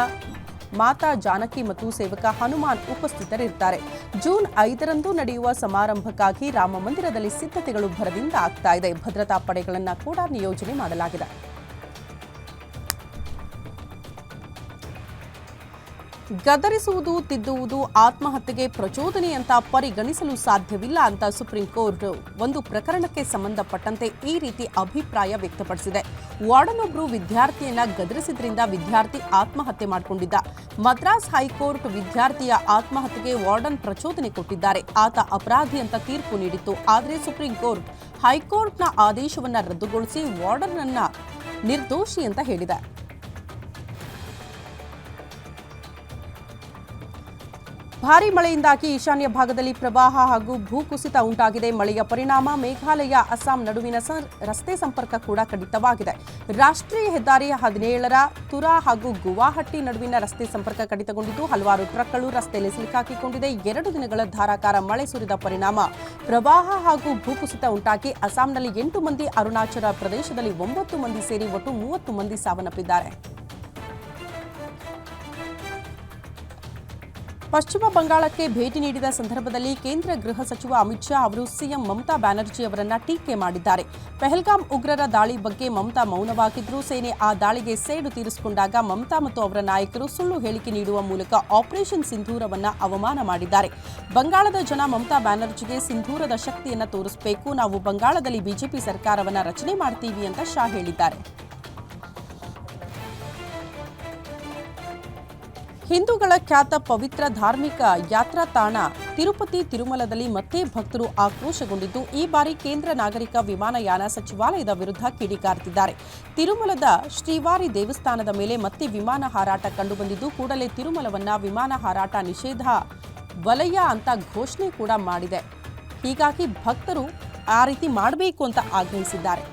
ಮಾತಾ ಜಾನಕಿ ಮತ್ತು ಸೇವಕ ಹನುಮಾನ್ ಉಪಸ್ಥಿತರಿರುತ್ತಾರೆ. ಜೂನ್ ಐದರಂದು ನಡೆಯುವ ಸಮಾರಂಭಕ್ಕಾಗಿ ರಾಮ ಮಂದಿರದಲ್ಲಿ ಸಿದ್ಧತೆಗಳು ಭರದಿಂದ ಆಗ್ತಾ ಇದೆ. ಭದ್ರತಾ ಪಡೆಗಳನ್ನು ಕೂಡ ನಿಯೋಜನೆ ಮಾಡಲಾಗಿದೆ. ಗದರಿಸುವುದು, ತಿದ್ದುವುದು, ಆತ್ಮಹತ್ಯೆಗೆ ಪ್ರಚೋದನೆ ಅಂತ ಪರಿಗಣಿಸಲು ಸಾಧ್ಯವಿಲ್ಲ ಅಂತ ಸುಪ್ರೀಂ ಕೋರ್ಟ್ ಒಂದು ಪ್ರಕರಣಕ್ಕೆ ಸಂಬಂಧಪಟ್ಟಂತೆ ಈ ರೀತಿ ಅಭಿಪ್ರಾಯ ವ್ಯಕ್ತಪಡಿಸಿದೆ. ವಾರ್ಡನ್ ಒಬ್ರು ವಿದ್ಯಾರ್ಥಿಯನ್ನ ಗದರಿಸಿದ್ರಿಂದ ವಿದ್ಯಾರ್ಥಿ ಆತ್ಮಹತ್ಯೆ ಮಾಡಿಕೊಂಡಿದ್ದ. ಮದ್ರಾಸ್ ಹೈಕೋರ್ಟ್ ವಿದ್ಯಾರ್ಥಿಯ ಆತ್ಮಹತ್ಯೆಗೆ ವಾರ್ಡನ್ ಪ್ರಚೋದನೆ ಕೊಟ್ಟಿದ್ದಾರೆ. ಆತ ಅಪರಾಧಿ ಅಂತ ತೀರ್ಪು ನೀಡಿತ್ತು. ಆದರೆ ಸುಪ್ರೀಂ ಕೋರ್ಟ್ ಹೈಕೋರ್ಟ್ನ ಆದೇಶವನ್ನ ರದ್ದುಗೊಳಿಸಿ ವಾರ್ಡನ್ ನಿರ್ದೋಷಿ ಅಂತ ಹೇಳಿದೆ. ಭಾರೀ ಮಳೆಯಿಂದಾಗಿ ಈಶಾನ್ಯ ಭಾಗದಲ್ಲಿ ಪ್ರವಾಹ ಹಾಗೂ ಭೂಕುಸಿತ ಉಂಟಾಗಿದೆ. ಮಳೆಯ ಪರಿಣಾಮ ಮೇಘಾಲಯ, ಅಸ್ಸಾಂ ನಡುವಿನ ರಸ್ತೆ ಸಂಪರ್ಕ ಕೂಡ ಕಡಿತವಾಗಿದೆ. ರಾಷ್ಟ್ರೀಯ ಹೆದ್ದಾರಿ ಹದಿನೇಳರ ತುರಾ ಹಾಗೂ ಗುವಾಹಟಿ ನಡುವಿನ ರಸ್ತೆ ಸಂಪರ್ಕ ಕಡಿತಗೊಂಡಿದ್ದು, ಹಲವಾರು ಟ್ರಕ್ಗಳು ರಸ್ತೆಯಲ್ಲಿ ಸಿಲುಕಾಕಿಕೊಂಡಿದೆ. ಎರಡು ದಿನಗಳ ಧಾರಾಕಾರ ಮಳೆ ಸುರಿದ ಪರಿಣಾಮ ಪ್ರವಾಹ ಹಾಗೂ ಭೂಕುಸಿತ ಉಂಟಾಗಿ ಅಸ್ಸಾಂನಲ್ಲಿ ಎಂಟು ಮಂದಿ ಅರುಣಾಚಲ ಪ್ರದೇಶದಲ್ಲಿ ಒಂಬತ್ತು ಮಂದಿ ಸೇರಿ ಒಟ್ಟು ಮೂವತ್ತು ಮಂದಿ ಸಾವನ್ನಪ್ಪಿದ್ದಾರೆ. ಪಶ್ಚಿಮ ಬಂಗಾಳಕ್ಕೆ ಭೇಟಿ ನೀಡಿದ ಸಂದರ್ಭದಲ್ಲಿ ಕೇಂದ್ರ ಗೃಹ ಸಚಿವ ಅಮಿತ್ ಶಾ ಅವರು ಸಿಎಂ ಮಮತಾ ಬ್ಯಾನರ್ಜಿ ಅವರನ್ನ ಟೀಕೆ ಮಾಡಿದ್ದಾರೆ. ಪೆಹಲ್ಗಾಮ್ ಉಗ್ರರ ದಾಳಿ ಬಗ್ಗೆ ಮಮತಾ ಮೌನವಾಗಿದ್ದರೂ ಸೇನೆ ಆ ದಾಳಿಗೆ ಸೇಡು ತೀರಿಸಿಕೊಂಡಾಗ ಮಮತಾ ಮತ್ತು ಅವರ ನಾಯಕರು ಸುಳ್ಳು ಹೇಳಿಕೆ ನೀಡುವ ಮೂಲಕ ಆಪರೇಷನ್ ಸಿಂಧೂರವನ್ನ ಅವಮಾನ ಮಾಡಿದ್ದಾರೆ. ಬಂಗಾಳದ ಜನ ಮಮತಾ ಬ್ಯಾನರ್ಜಿಗೆ ಸಿಂಧೂರದ ಶಕ್ತಿಯನ್ನ ತೋರಿಸಬೇಕು, ನಾವು ಬಂಗಾಳದಲ್ಲಿ ಬಿಜೆಪಿ ಸರ್ಕಾರವನ್ನ ರಚನೆ ಮಾಡ್ತೀವಿ ಅಂತ ಶಾ ಹೇಳಿದ್ದಾರೆ. ಹಿಂದೂಗಳ ಖ್ಯಾತ ಪವಿತ್ರ ಧಾರ್ಮಿಕ ಯಾತ್ರಾ ತಾಣ ತಿರುಪತಿ ತಿರುಮಲದಲ್ಲಿ ಮತ್ತೆ ಭಕ್ತರು ಆಕ್ರೋಶಗೊಂಡಿದ್ದು, ಈ ಬಾರಿ ಕೇಂದ್ರ ನಾಗರಿಕ ವಿಮಾನಯಾನ ಸಚಿವಾಲಯದ ವಿರುದ್ಧ ಕಿಡಿಕಾರ್ತಿದ್ದಾರೆ ತಿರುಮಲದ ಶ್ರೀವಾರಿ ದೇವಸ್ಥಾನದ ಮೇಲೆ ಮತ್ತೆ ವಿಮಾನ ಹಾರಾಟ ಕಂಡುಬಂದಿದ್ದು, ಕೂಡಲೇ ತಿರುಮಲವನ್ನ ವಿಮಾನ ಹಾರಾಟ ನಿಷೇಧ ವಲಯ ಅಂತ ಘೋಷಣೆ ಕೂಡ ಮಾಡಿದೆ. ಹೀಗಾಗಿ ಭಕ್ತರು ಆ ರೀತಿ ಮಾಡಬೇಕು ಅಂತ ಆಗ್ರಹಿಸಿದ್ದಾರೆ.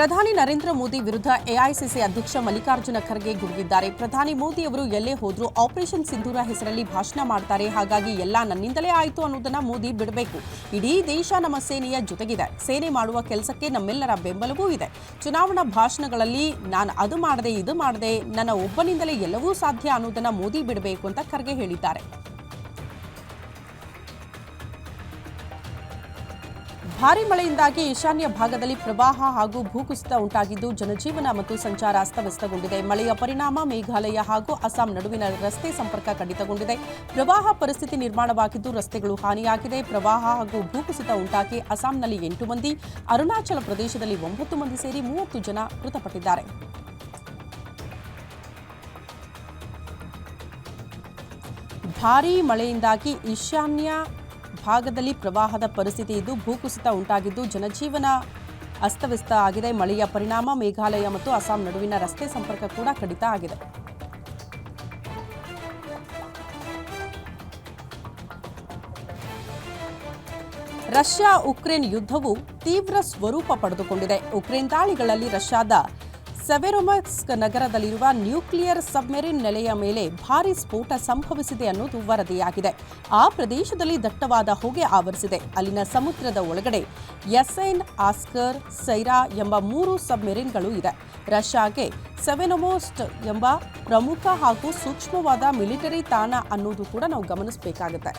ಪ್ರಧಾನಿ ನರೇಂದ್ರ ಮೋದಿ ವಿರುದ್ಧ ಎಐಸಿಸಿ ಅಧ್ಯಕ್ಷ ಮಲ್ಲಿಕಾರ್ಜುನ ಖರ್ಗೆ ಗುಡುಗಿದ್ದಾರೆ. ಪ್ರಧಾನಿ ಮೋದಿ ಅವರು ಎಲ್ಲೇ ಹೋದರೂ ಆಪರೇಷನ್ ಸಿಂಧೂರ ಹೆಸರಲ್ಲಿ ಭಾಷಣ ಮಾಡ್ತಾರೆ. ಹಾಗಾಗಿ ಎಲ್ಲ ನನ್ನಿಂದಲೇ ಆಯಿತು ಅನ್ನೋದನ್ನ ಮೋದಿ ಬಿಡಬೇಕು. ಇಡೀ ದೇಶ ನಮ್ಮ ಸೇನೆಯ ಜೊತೆಗಿದೆ. ಸೇನೆ ಮಾಡುವ ಕೆಲಸಕ್ಕೆ ನಮ್ಮೆಲ್ಲರ ಬೆಂಬಲವೂ ಇದೆ. ಚುನಾವಣಾ ಭಾಷಣಗಳಲ್ಲಿ ನಾನು ಅದು ಮಾಡದೆ, ಇದು ಮಾಡದೆ, ನನ್ನ ಒಬ್ಬನಿಂದಲೇ ಎಲ್ಲವೂ ಸಾಧ್ಯ ಅನ್ನೋದನ್ನ ಮೋದಿ ಬಿಡಬೇಕು ಅಂತ ಖರ್ಗೆ ಹೇಳಿದ್ದಾರೆ. ಭಾರೀ ಮಳೆಯಿಂದಾಗಿ ಈಶಾನ್ಯ ಭಾಗದಲ್ಲಿ ಪ್ರವಾಹ ಹಾಗೂ ಭೂಕುಸಿತ ಉಂಟಾಗಿದ್ದು, ಜನಜೀವನ ಮತ್ತು ಸಂಚಾರ ಅಸ್ತವ್ಯಸ್ತಗೊಂಡಿದೆ. ಮಳೆಯ ಪರಿಣಾಮ ಮೇಘಾಲಯ ಹಾಗೂ ಅಸ್ಸಾಂ ನಡುವಿನ ರಸ್ತೆ ಸಂಪರ್ಕ ಕಡಿತಗೊಂಡಿದೆ ಪ್ರವಾಹ ಪರಿಸ್ಥಿತಿ ನಿರ್ಮಾಣವಾಗಿದ್ದು, ರಸ್ತೆಗಳು ಹಾನಿಯಾಗಿದೆ. ಪ್ರವಾಹ ಹಾಗೂ ಭೂಕುಸಿತ ಉಂಟಾಗಿ ಅಸ್ಸಾಂನಲ್ಲಿ ಎಂಟು ಮಂದಿ, ಅರುಣಾಚಲ ಪ್ರದೇಶದಲ್ಲಿ ಒಂಬತ್ತು ಮಂದಿ ಸೇರಿ ಮೂವತ್ತು ಜನ ಮೃತಪಟ್ಟಿದ್ದಾರೆ. ಭಾರೀ ಮಳೆಯಿಂದಾಗಿ ಈಶಾನ್ಯ ಭಾಗದಲ್ಲಿ ಪ್ರವಾಹದ ಪರಿಸ್ಥಿತಿ ಇದ್ದು ಭೂಕುಸಿತ ಉಂಟಾಗಿದ್ದು ಜನಜೀವನ ಅಸ್ತವ್ಯಸ್ತ ಆಗಿದೆ. ಮಳೆಯ ಪರಿಣಾಮ ಮೇಘಾಲಯ ಮತ್ತು ಅಸ್ಸಾಂ ನಡುವಿನ ರಸ್ತೆ ಸಂಪರ್ಕ ಕೂಡ ಕಡಿತ ಆಗಿದೆ. ರಷ್ಯಾ ಉಕ್ರೇನ್ ಯುದ್ಧವು ತೀವ್ರ ಸ್ವರೂಪ ಪಡೆದುಕೊಂಡಿದೆ. ಉಕ್ರೇನ್ ದಾಳಿಗಳಲ್ಲಿ ರಷ್ಯಾದ ಸೆವೆರೊಮಸ್ಕ್ ನಗರದಲ್ಲಿರುವ ನ್ಯೂಕ್ಲಿಯರ್ ಸಬ್ಮೆರಿನ್ ನೆಲೆಯ ಮೇಲೆ ಭಾರೀ ಸ್ಫೋಟ ಸಂಭವಿಸಿದೆ ಅನ್ನೋದು ವರದಿಯಾಗಿದೆ. ಆ ಪ್ರದೇಶದಲ್ಲಿ ದಟ್ಟವಾದ ಹೊಗೆ ಆವರಿಸಿದೆ. ಅಲ್ಲಿನ ಸಮುದ್ರದ ಒಳಗಡೆ ಎಸ್ಎನ್ ಆಸ್ಕರ್, ಸೈರಾ ಎಂಬ ಮೂರು ಸಬ್ಮೆರಿನ್ಗಳು ಇದೆ. ರಷ್ಯಾಗೆ ಸೆವೆನೊಮೋಸ್ಟ್ ಎಂಬ ಪ್ರಮುಖ ಹಾಗೂ ಸೂಕ್ಷ್ಮವಾದ ಮಿಲಿಟರಿ ತಾಣ ಅನ್ನೋದು ಕೂಡ ನಾವು ಗಮನಿಸಬೇಕಾಗುತ್ತೆ.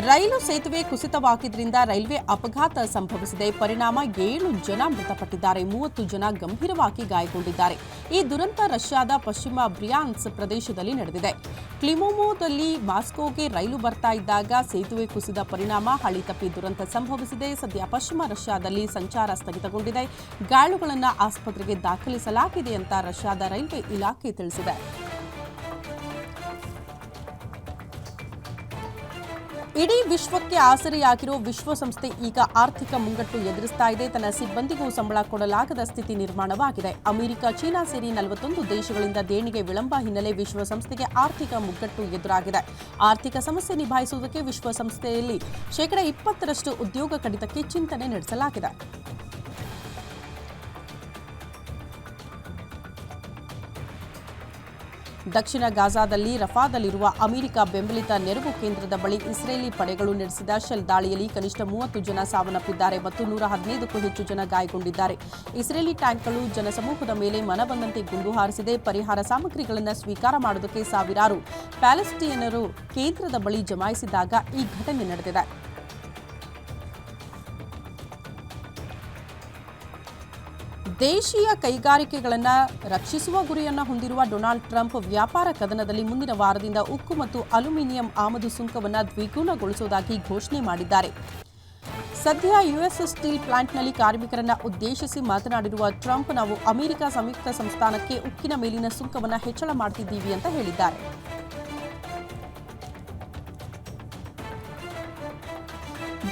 ರೈಲು ಸೇತುವೆ ಕುಸಿತವಾಗಿದ್ದರಿಂದ ರೈಲ್ವೆ ಅಪಘಾತ ಸಂಭವಿಸಿದೆ. ಪರಿಣಾಮ ಏಳು ಜನ ಮೃತಪಟ್ಟಿದ್ದಾರೆ. ಮೂವತ್ತು ಜನ ಗಂಭೀರವಾಗಿ ಗಾಯಗೊಂಡಿದ್ದಾರೆ. ಈ ದುರಂತ ರಷ್ಯಾದ ಪಶ್ಚಿಮ ಬ್ರಿಯಾನ್ಸ್ ಪ್ರದೇಶದಲ್ಲಿ ನಡೆದಿದೆ. ಕ್ಲಿಮೋಮೋದಲ್ಲಿ ಮಾಸ್ಕೋಗೆ ರೈಲು ಬರ್ತಾ ಇದ್ದಾಗ ಸೇತುವೆ ಕುಸಿದ ಪರಿಣಾಮ, ಹಳಿ ತಪ್ಪಿ ದುರಂತ ಸಂಭವಿಸಿದೆ. ಸದ್ಯ ಪಶ್ಚಿಮ ರಷ್ಯಾದಲ್ಲಿ ಸಂಚಾರ ಸ್ಥಗಿತಗೊಂಡಿದೆ. ಗಾಯಾಳುಗಳನ್ನು ಆಸ್ಪತ್ರೆಗೆ ದಾಖಲಿಸಲಾಗಿದೆ ಅಂತ ರಷ್ಯಾದ ರೈಲ್ವೆ ಇಲಾಖೆ ತಿಳಿಸಿದೆ. ಇಡೀ ವಿಶ್ವಕ್ಕೆ ಆಸರೆಯಾಗಿರೋ ವಿಶ್ವಸಂಸ್ಥೆ ಈಗ ಆರ್ಥಿಕ ಮುಂಗಟ್ಟು ಎದುರಿಸ್ತಾ ಇದೆ. ತನ್ನ ಸಿಬ್ಬಂದಿಗೂ ಸಂಬಳ ಕೊಡಲಾಗದ ಸ್ಥಿತಿ ನಿರ್ಮಾಣವಾಗಿದೆ. ಅಮೆರಿಕ, ಚೀನಾ ಸೇರಿ ನಲವತ್ತೊಂದು ದೇಶಗಳಿಂದ ದೇಣಿಗೆ ವಿಳಂಬ ಹಿನ್ನೆಲೆ ವಿಶ್ವಸಂಸ್ಥೆಗೆ ಆರ್ಥಿಕ ಮುಗ್ಗಟ್ಟು ಎದುರಾಗಿದೆ. ಆರ್ಥಿಕ ಸಮಸ್ಯೆ ನಿಭಾಯಿಸುವುದಕ್ಕೆ ವಿಶ್ವಸಂಸ್ಥೆಯಲ್ಲಿ ಶೇಕಡಾ ಇಪ್ಪತ್ತರಷ್ಟು ಉದ್ಯೋಗ ಕಡಿತಕ್ಕೆ ಚಿಂತನೆ ನಡೆಸಲಾಗಿದೆ. ದಕ್ಷಿಣ ಗಾಜಾದಲ್ಲಿ ರಫಾದಲ್ಲಿರುವ ಅಮೆರಿಕ ಬೆಂಬಲಿತ ನೆರವು ಕೇಂದ್ರದ ಬಳಿ ಇಸ್ರೇಲಿ ಪಡೆಗಳು ನಡೆಸಿದ ಶೆಲ್ ದಾಳಿಯಲ್ಲಿ ಕನಿಷ್ಠ ಮೂವತ್ತು ಜನ ಸಾವನ್ನಪ್ಪಿದ್ದಾರೆ ಮತ್ತು ನೂರ ಹದಿನೈದಕ್ಕೂ ಹೆಚ್ಚು ಜನ ಗಾಯಗೊಂಡಿದ್ದಾರೆ. ಇಸ್ರೇಲಿ ಟ್ಯಾಂಕ್ಗಳು ಜನಸಮೂಹದ ಮೇಲೆ ಮನಬಂದಂತೆ ಗುಂಡು ಹಾರಿಸಿದೆ. ಪರಿಹಾರ ಸಾಮಗ್ರಿಗಳನ್ನು ಸ್ವೀಕಾರ ಮಾಡುವುದಕ್ಕೆ ಸಾವಿರಾರು ಪ್ಯಾಲೆಸ್ಟೀನರು ಕೇಂದ್ರದ ಬಳಿ ಜಮಾಯಿಸಿದಾಗ ಈ ಘಟನೆ ನಡೆದಿದೆ. ದೇಶೀಯ ಕೈಗಾರಿಕೆಗಳನ್ನು ರಕ್ಷಿಸುವ ಗುರಿಯನ್ನು ಹೊಂದಿರುವ ಡೊನಾಲ್ಡ್ ಟ್ರಂಪ್ ವ್ಯಾಪಾರ ಕದನದಲ್ಲಿ ಮುಂದಿನ ವಾರದಿಂದ ಉಕ್ಕು ಮತ್ತು ಅಲ್ಯೂಮಿನಿಯಂ ಆಮದು ಸುಂಕವನ್ನು ದ್ವಿಗುಣಗೊಳಿಸುವುದಾಗಿ ಘೋಷಣೆ ಮಾಡಿದ್ದಾರೆ. ಸದ್ಯ ಯುಎಸ್ ಸ್ಟೀಲ್ ಪ್ಲಾಂಟ್ನಲ್ಲಿ ಕಾರ್ಮಿಕರನ್ನು ಉದ್ದೇಶಿಸಿ ಮಾತನಾಡಿರುವ ಟ್ರಂಪ್, ನಾವು ಅಮೆರಿಕ ಸಂಯುಕ್ತ ಸಂಸ್ಥಾನಕ್ಕೆ ಉಕ್ಕಿನ ಮೇಲಿನ ಸುಂಕವನ್ನು ಹೆಚ್ಚಳ ಮಾಡ್ತಿದ್ದೀವಿ ಅಂತ ಹೇಳಿದ್ದಾರೆ.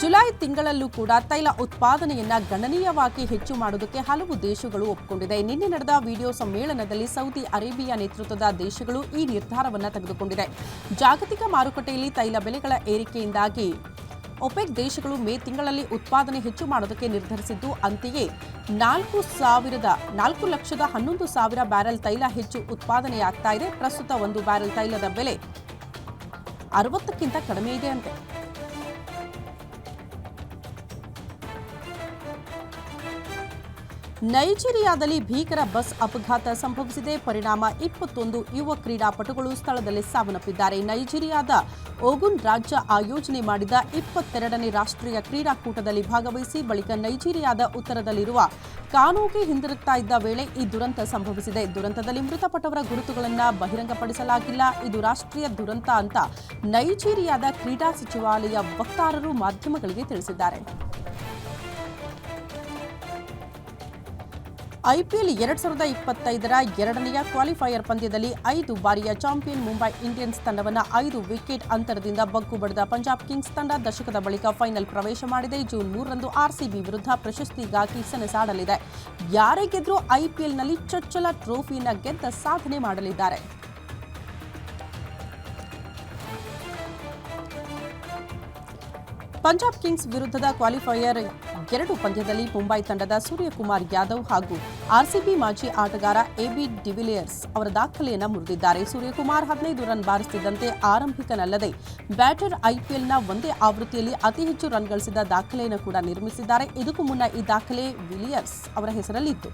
ಜುಲೈ ತಿಂಗಳಲ್ಲೂ ಕೂಡ ತೈಲ ಉತ್ಪಾದನೆಯನ್ನ ಗಣನೀಯವಾಗಿ ಹೆಚ್ಚು ಮಾಡುವುದಕ್ಕೆ ಹಲವು ದೇಶಗಳು ಒಪ್ಪಿಕೊಂಡಿದೆ ನಿನ್ನೆ ನಡೆದ ವಿಡಿಯೋ ಸಮ್ಮೇಳನದಲ್ಲಿ ಸೌದಿ ಅರೇಬಿಯಾ ನೇತೃತ್ವದ ದೇಶಗಳು ಈ ನಿರ್ಧಾರವನ್ನು ತೆಗೆದುಕೊಂಡಿದೆ. ಜಾಗತಿಕ ಮಾರುಕಟ್ಟೆಯಲ್ಲಿ ತೈಲ ಬೆಲೆಗಳ ಏರಿಕೆಯಿಂದಾಗಿ ಒಪೆಕ್ ದೇಶಗಳು ಮೇ ತಿಂಗಳಲ್ಲಿ ಉತ್ಪಾದನೆ ಹೆಚ್ಚು ಮಾಡೋದಕ್ಕೆ ನಿರ್ಧರಿಸಿದ್ದು, ಅಂತೆಯೇ ನಾಲ್ಕು ಸಾವಿರದ, ನಾಲ್ಕು ಲಕ್ಷದ ಹನ್ನೊಂದು ಸಾವಿರ ಬ್ಯಾರೆಲ್ ತೈಲ ಹೆಚ್ಚು ಉತ್ಪಾದನೆಯಾಗ್ತಾ ಇದೆ. ಪ್ರಸ್ತುತ ಒಂದು ಬ್ಯಾರೆಲ್ ತೈಲದ ಬೆಲೆ ಅರವತ್ತಕ್ಕಿಂತ ಕಡಿಮೆ ಇದೆ ಅಂತೆ. ನೈಜೀರಿಯಾದಲ್ಲಿ ಭೀಕರ ಬಸ್ ಅಪಘಾತ ಸಂಭವಿಸಿದೆ. ಪರಿಣಾಮ ಇಪ್ಪತ್ತೊಂದು ಯುವ ಕ್ರೀಡಾಪಟುಗಳು ಸ್ಥಳದಲ್ಲಿ ಸಾವನ್ನಪ್ಪಿದ್ದಾರೆ. ನೈಜೀರಿಯಾದ ಓಗುನ್ ರಾಜ್ಯ ಆಯೋಜನೆ ಮಾಡಿದ ಇಪ್ಪತ್ತೆರಡನೇ ರಾಷ್ಟ್ರೀಯ ಕ್ರೀಡಾಕೂಟದಲ್ಲಿ ಭಾಗವಹಿಸಿ ಬಳಿಕ ನೈಜೀರಿಯಾದ ಉತ್ತರದಲ್ಲಿರುವ ಕಾನೂಗೆ ಹಿಂದಿರುಗ್ತಾ ಇದ್ದ ವೇಳೆ ಈ ದುರಂತ ಸಂಭವಿಸಿದೆ. ದುರಂತದಲ್ಲಿ ಮೃತಪಟ್ಟವರ ಗುರುತುಗಳನ್ನು ಬಹಿರಂಗಪಡಿಸಲಾಗಿಲ್ಲ. ಇದು ರಾಷ್ಟ್ರೀಯ ದುರಂತ ಅಂತ ನೈಜೀರಿಯಾದ ಕ್ರೀಡಾ ಸಚಿವಾಲಯ ವಕ್ತಾರರು ಮಾಧ್ಯಮಗಳಿಗೆ ತಿಳಿಸಿದ್ದಾರೆ. ಐಪಿಎಲ್ ಎರಡ್ ಸಾವಿರದ ಇಪ್ಪತ್ತೈದರ ಎರಡನೆಯ ಕ್ವಾಲಿಫೈಯರ್ ಪಂದ್ಯದಲ್ಲಿ ಐದು ಬಾರಿಯ ಚಾಂಪಿಯನ್ ಮುಂಬೈ ಇಂಡಿಯನ್ಸ್ ತಂಡವನ್ನು ಐದು ವಿಕೆಟ್ ಅಂತರದಿಂದ ಬಗ್ಗು ಬಡಿದ ಪಂಜಾಬ್ ಕಿಂಗ್ಸ್ ತಂಡ ದಶಕದ ಬಳಿಕ ಫೈನಲ್ ಪ್ರವೇಶ ಮಾಡಿದೆ. ಜೂನ್ ಮೂರರಂದು ಆರ್ಸಿಬಿ ವಿರುದ್ಧ ಪ್ರಶಸ್ತಿಗಾಗಿ ಸೆಣಸಾಡಲಿದೆ. ಯಾರೇ ಗೆದ್ರೂ ಐಪಿಎಲ್ನಲ್ಲಿ ಚೊಚ್ಚಲ ಟ್ರೋಫಿಯನ್ನು ಗೆದ್ದ ಸಾಧನೆ ಮಾಡಲಿದ್ದಾರೆ. ಪಂಜಾಬ್ ಕಿಂಗ್ಸ್ ವಿರುದ್ಧದ ಕ್ವಾಲಿಫೈಯರ್ ಎರಡು ಪಂದ್ಯದಲ್ಲಿ ಮುಂಬೈ ತಂಡದ ಸೂರ್ಯಕುಮಾರ್ ಯಾದವ್ ಹಾಗೂ ಆರ್ಸಿಬಿ ಮಾಜಿ ಆಟಗಾರ ಎಬಿ ಡಿವಿಲಿಯರ್ಸ್ ಅವರ ದಾಖಲೆಯನ್ನು ಮುರಿದಿದ್ದಾರೆ. ಸೂರ್ಯಕುಮಾರ್ ಹದಿನೈದು ರನ್ ಬಾರಿಸುತ್ತಿದ್ದಂತೆ ಆರಂಭಿಕನಲ್ಲದೆ ಬ್ಯಾಟರ್ ಐಪಿಎಲ್ನ ಒಂದೇ ಆವೃತ್ತಿಯಲ್ಲಿ ಅತಿ ಹೆಚ್ಚು ರನ್ ಗಳಿಸಿದ ದಾಖಲೆಯನ್ನು ಕೂಡ ನಿರ್ಮಿಸಿದ್ದಾರೆ. ಇದಕ್ಕೂ ಮುನ್ನ ಈ ದಾಖಲೆ ವಿಲಿಯರ್ಸ್ ಅವರ ಹೆಸರಲ್ಲಿತ್ತು.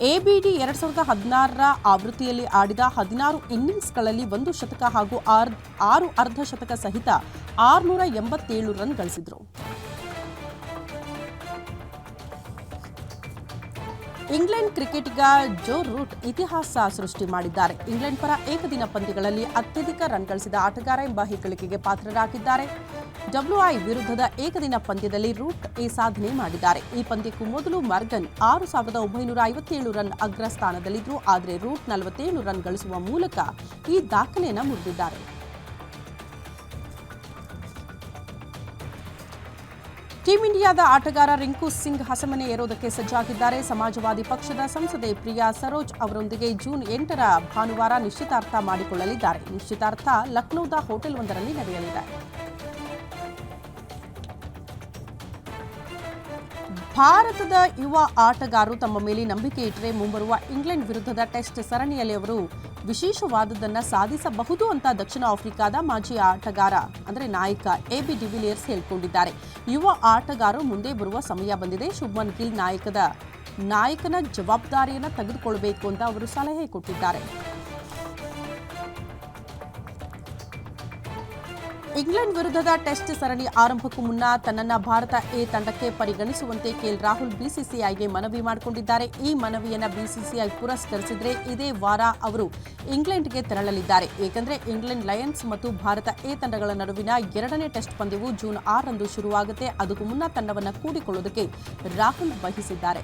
ಎಬಿಡಿ ಎರಡ್ ಸಾವಿರದ ಹದಿನಾರರ ಆವೃತ್ತಿಯಲ್ಲಿ ಆಡಿದ ಹದಿನಾರು ಇನ್ನಿಂಗ್ಸ್ಗಳಲ್ಲಿ ಒಂದು ಶತಕ ಹಾಗೂ ಆರ್ ಅರ್ಧ ಶತಕ ಸಹಿತ ಆರುನೂರ ಎಂಬತ್ತೇಳು ರನ್ ಗಳಿಸಿದ್ರು. ಇಂಗ್ಲೆಂಡ್ ಕ್ರಿಕೆಟಿಗ ಜೋ ರೂಟ್ ಇತಿಹಾಸ ಸೃಷ್ಟಿ ಮಾಡಿದ್ದಾರೆ. ಇಂಗ್ಲೆಂಡ್ ಪರ ಏಕದಿನ ಪಂದ್ಯಗಳಲ್ಲಿ ಅತ್ಯಧಿಕ ರನ್ ಗಳಿಸಿದ ಆಟಗಾರ ಎಂಬ ಹೆಗ್ಗಳಿಕೆಗೆ ಪಾತ್ರರಾಗಿದ್ದಾರೆ. ಡಬ್ಲ್ಯೂಐ ವಿರುದ್ಧದ ಏಕದಿನ ಪಂದ್ಯದಲ್ಲಿ ರೂಟ್ ಈ ಸಾಧನೆ ಮಾಡಿದ್ದಾರೆ. ಈ ಪಂದ್ಯಕ್ಕೂ ಮೊದಲು ಮರ್ಗನ್ ಆರು ಸಾವಿರದ ಒಂಬೈನೂರ ಐವತ್ತೇಳು ರನ್ ಅಗ್ರಸ್ಥಾನದಲ್ಲಿದ್ದರು ಆದರೆ ರೂಟ್ ನಲವತ್ತೇಳು ರನ್ ಗಳಿಸುವ ಮೂಲಕ ಈ ದಾಖಲೆಯನ್ನು ಮುರಿದಿದ್ದಾರೆ. ಟೀಂ ಇಂಡಿಯಾದ ಆಟಗಾರ ರಿಂಕು ಸಿಂಗ್ ಹಸಮನೆ ಏರೋದಕ್ಕೆ ಸಜ್ಜಾಗಿದ್ದಾರೆ. ಸಮಾಜವಾದಿ ಪಕ್ಷದ ಸಂಸದೆ ಪ್ರಿಯಾ ಸರೋಜ್ ಅವರೊಂದಿಗೆ ಜೂನ್ ಎಂಟರ ಭಾನುವಾರ ನಿಶ್ಚಿತಾರ್ಥ ಮಾಡಿಕೊಳ್ಳಲಿದ್ದಾರೆ. ನಿಶ್ಚಿತಾರ್ಥ ಲಕ್ನೋದ ಹೋಟೆಲ್ ಒಂದರಲ್ಲಿ ನಡೆಯಲಿದೆ. ಭಾರತದ ಯುವ ಆಟಗಾರರು ತಮ್ಮ ಮೇಲೆ ನಂಬಿಕೆ ಇಟ್ಟರೆ ಮುಂಬರುವ ಇಂಗ್ಲೆಂಡ್ ವಿರುದ್ಧದ ಟೆಸ್ಟ್ ಸರಣಿಯಲ್ಲಿ ಅವರು ವಿಶೇಷವಾದದ್ದನ್ನು ಸಾಧಿಸಬಹುದು ಅಂತ ದಕ್ಷಿಣ ಆಫ್ರಿಕಾದ ಮಾಜಿ ಆಟಗಾರ, ಅಂದರೆ ನಾಯಕ ಎ ಬಿ ಡಿವಿಲಿಯರ್ಸ್ ಹೇಳಿಕೊಂಡಿದ್ದಾರೆ. ಯುವ ಆಟಗಾರರು ಮುಂದೆ ಬರುವ ಸಮಯ ಬಂದಿದೆ. ಶುಭ್ಮನ್ ಗಿಲ್ ನಾಯಕದ ನಾಯಕನ ಜವಾಬ್ದಾರಿಯನ್ನು ತೆಗೆದುಕೊಳ್ಳಬೇಕು ಅಂತ ಅವರು ಸಲಹೆ ಕೊಟ್ಟಿದ್ದಾರೆ. ಇಂಗ್ಲೆಂಡ್ ವಿರುದ್ಧದ ಟೆಸ್ಟ್ ಸರಣಿ ಆರಂಭಕ್ಕೂ ಮುನ್ನ ತನ್ನನ್ನ ಭಾರತ ಎ ತಂಡಕ್ಕೆ ಪರಿಗಣಿಸುವಂತೆ ಕೆಎಲ್ ರಾಹುಲ್ ಬಿಸಿಸಿಐಗೆ ಮನವಿ ಮಾಡಿಕೊಂಡಿದ್ದಾರೆ. ಈ ಮನವಿಯನ್ನು ಬಿಸಿಸಿಐ ಪುರಸ್ಕರಿಸಿದರೆ ಇದೇ ವಾರ ಅವರು ಇಂಗ್ಲೆಂಡ್ಗೆ ತೆರಳಲಿದ್ದಾರೆ. ಏಕೆಂದರೆ ಇಂಗ್ಲೆಂಡ್ ಲಯನ್ಸ್ ಮತ್ತು ಭಾರತ ಎ ತಂಡಗಳ ನಡುವಿನ ಎರಡನೇ ಟೆಸ್ಟ್ ಪಂದ್ಯವು ಜೂನ್ ಆರರಂದು ಶುರುವಾಗುತ್ತೆ. ಅದಕ್ಕೂ ಮುನ್ನ ತಂಡವನ್ನು ಕೂಡಿಕೊಳ್ಳುವುದಕ್ಕೆ ರಾಹುಲ್ ಬಯಸಿದ್ದಾರೆ.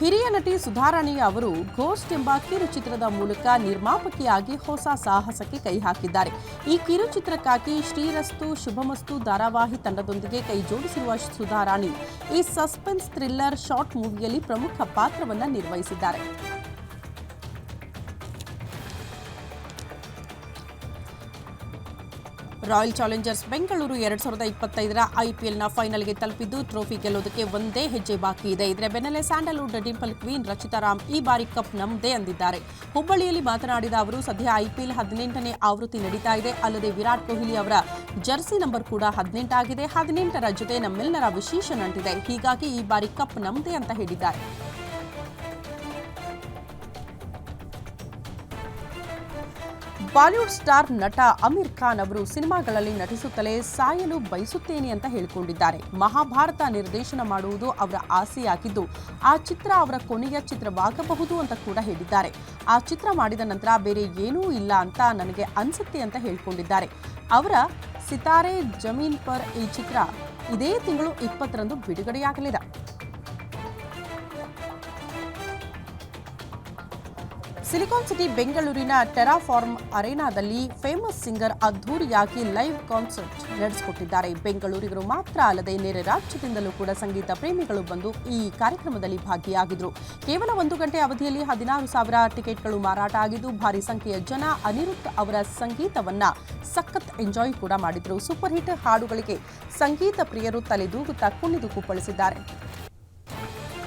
ಹಿರಿಯ ನಟಿ ಸುಧಾರಾಣಿ ಅವರು ಘೋಸ್ಟ್ ಎಂಬ ಕಿರುಚಿತ್ರದ ಮೂಲಕ ನಿರ್ಮಾಪಕಿಯಾಗಿ ಹೊಸ ಸಾಹಸಕ್ಕೆ ಕೈ ಹಾಕಿದ್ದಾರೆ. ಈ ಕಿರುಚಿತ್ರಕ್ಕಾಗಿ ಶ್ರೀರಸ್ತು, ಶುಭಮಸ್ತು ಧಾರಾವಾಹಿ ತಂಡದೊಂದಿಗೆ ಕೈ ಜೋಡಿಸಿರುವ ಸುಧಾರಾಣಿ ಈ ಸಸ್ಪೆನ್ಸ್ ಥ್ರಿಲ್ಲರ್ ಶಾರ್ಟ್ ಮೂವಿಯಲ್ಲಿ ಪ್ರಮುಖ ಪಾತ್ರವನ್ನು ನಿರ್ವಹಿಸಿದ್ದಾರೆ. ರಾಯಲ್ ಚಾಲೆಂಜರ್ಸ್ ಬೆಂಗಳೂರು ಎರಡ್ ಸಾವಿರದ ಇಪ್ಪತ್ತೈದರ ಐಪಿಎಲ್ನ ಫೈನಲ್ಗೆ ತಲುಪಿದ್ದು ಟ್ರೋಫಿ ಗೆಲ್ಲೋದಕ್ಕೆ ಒಂದೇ ಹೆಜ್ಜೆ ಬಾಕಿ ಇದೆ. ಇದರ ಬೆನ್ನಲ್ಲೇ Sandalwood dimple queen Rachita Ram ಈ ಬಾರಿ ಕಪ್ ನಮ್ಮದೇ ಅಂದಿದ್ದಾರೆ. ಹುಬ್ಬಳ್ಳಿಯಲ್ಲಿ ಮಾತನಾಡಿದ ಅವರು, ಸದ್ಯ ಐಪಿಎಲ್ ಹದಿನೆಂಟನೇ ಆವೃತ್ತಿ ನಡೀತಾ ಇದೆ. ಅಲ್ಲದೆ ವಿರಾಟ್ ಕೊಹ್ಲಿ ಅವರ ಜರ್ಸಿ ನಂಬರ್ ಕೂಡ ಹದಿನೆಂಟಾಗಿದೆ ಹದಿನೆಂಟರ ಜೊತೆ ನಮ್ಮೆಲ್ಲರ ವಿಶೇಷ ನಂಟಿದೆ. ಹೀಗಾಗಿ ಈ ಬಾರಿ ಕಪ್ ನಮ್ಮದೇ ಅಂತ ಹೇಳಿದ್ದಾರೆ. ಬಾಲಿವುಡ್ ಸ್ಟಾರ್ ನಟ ಅಮೀರ್ ಖಾನ್ ಅವರು ಸಿನಿಮಾಗಳಲ್ಲಿ ನಟಿಸುತ್ತಲೇ ಸಾಯಲು ಬಯಸುತ್ತೇನೆ ಅಂತ ಹೇಳಿಕೊಂಡಿದ್ದಾರೆ. ಮಹಾಭಾರತ ನಿರ್ದೇಶನ ಮಾಡುವುದು ಅವರ ಆಸೆಯಾಗಿದ್ದು, ಆ ಚಿತ್ರ ಅವರ ಕೊನೆಯ ಚಿತ್ರವಾಗಬಹುದು ಅಂತ ಕೂಡ ಹೇಳಿದ್ದಾರೆ. ಆ ಚಿತ್ರ ಮಾಡಿದ ನಂತರ ಬೇರೆ ಏನೂ ಇಲ್ಲ ಅಂತ ನನಗೆ ಅನಿಸುತ್ತೆ ಅಂತ ಹೇಳಿಕೊಂಡಿದ್ದಾರೆ. ಅವರ ಸಿತಾರೆ ಜಮೀನ್ ಪರ್ ಈ ಚಿತ್ರ ಇದೇ ತಿಂಗಳು ಇಪ್ಪತ್ತರಂದು ಬಿಡುಗಡೆಯಾಗಲಿದೆ. ಸಿಲಿಕಾನ್ ಸಿಟಿ ಬೆಂಗಳೂರಿನ ಟೆರಾಫಾರ್ಮ್ ಅರೇನಾದಲ್ಲಿ ಫೇಮಸ್ ಸಿಂಗರ್ ಅದ್ಧೂರಿಯಾಗಿ ಲೈವ್ ಕಾನ್ಸರ್ಟ್ ನಡೆಸಿಕೊಟ್ಟಿದ್ದಾರೆ. ಬೆಂಗಳೂರಿಗರು ಮಾತ್ರ ಅಲ್ಲದೆ ನೆರೆ ರಾಜ್ಯದಿಂದಲೂ ಕೂಡ ಸಂಗೀತ ಪ್ರೇಮಿಗಳು ಬಂದು ಈ ಕಾರ್ಯಕ್ರಮದಲ್ಲಿ ಭಾಗಿಯಾಗಿದ್ರು. ಕೇವಲ ಒಂದು ಗಂಟೆ ಅವಧಿಯಲ್ಲಿ ಹದಿನಾರು ಸಾವಿರ ಟಿಕೆಟ್ಗಳು ಮಾರಾಟ ಆಗಿದ್ದು, ಭಾರಿ ಸಂಖ್ಯೆಯ ಜನ ಅನಿರುದ್ಧ್ ಅವರ ಸಂಗೀತವನ್ನ ಸಖತ್ ಎಂಜಾಯ್ ಕೂಡ ಮಾಡಿದ್ರು. ಸೂಪರ್ ಹಿಟ್ ಹಾಡುಗಳಿಗೆ ಸಂಗೀತ ಪ್ರಿಯರು ತಲೆದೂಗುತ್ತಾ ಕುಣಿದು ಕುಪ್ಪಳಿಸಿದ್ದಾರೆ